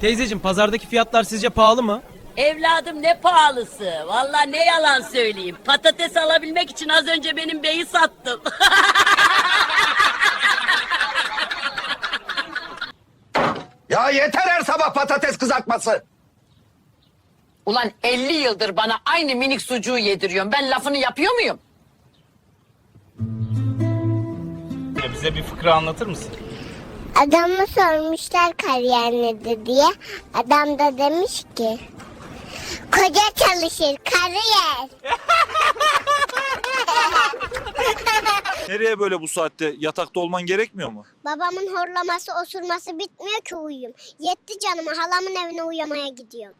Teyzeciğim pazardaki fiyatlar sizce pahalı mı? Evladım ne pahalısı. Vallahi ne yalan söyleyeyim. Patates alabilmek için az önce benim beyi sattım. Ya yeter her sabah patates kızartması. Ulan 50 yıldır bana aynı minik sucuğu yediriyorsun. Ben lafını yapıyor muyum? Bize bir fıkra anlatır mısın? Adamı sormuşlar kariyer nedir diye. Adam da demiş ki koca çalışır kariyer. Nereye böyle bu saatte? Yatakta olman gerekmiyor mu? Babamın horlaması osurması bitmiyor ki uyuyayım. Yetti canıma halamın evine uyumaya gidiyorum.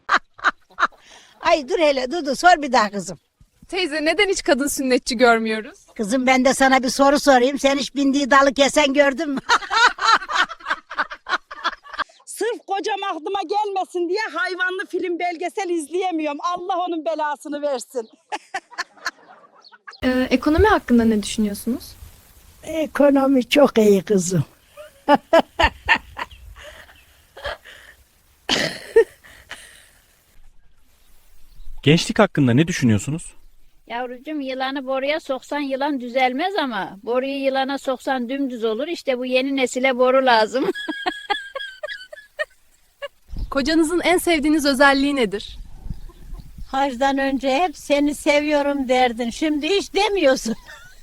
Ay dur hele dur dur sor bir daha kızım. Teyze neden hiç kadın sünnetçi görmüyoruz? Kızım ben de sana bir soru sorayım. Sen hiç bindiği dalı kesen gördün mü? gelmesin diye hayvanlı film belgesel izleyemiyorum. Allah onun belasını versin. Ee, ekonomi hakkında ne düşünüyorsunuz? Ekonomi çok iyi kızım. Gençlik hakkında ne düşünüyorsunuz? Yavrucuğum yılanı boruya soksan yılan düzelmez ama boruyu yılana soksan dümdüz olur. İşte bu yeni nesile boru lazım. Kocanızın en sevdiğiniz özelliği nedir? Hacdan önce hep seni seviyorum derdin. Şimdi hiç demiyorsun.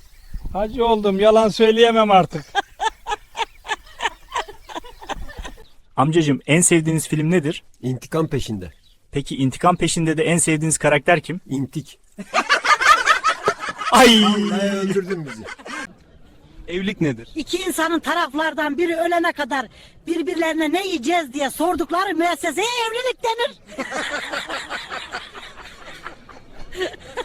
Hacı oldum yalan söyleyemem artık. Amcacığım en sevdiğiniz film nedir? İntikam peşinde. Peki intikam peşinde de en sevdiğiniz karakter kim? İntik. Ay! öldürdün bizi. Evlilik nedir? İki insanın taraflardan biri ölene kadar birbirlerine ne yiyeceğiz diye sordukları müesseseye evlilik denir.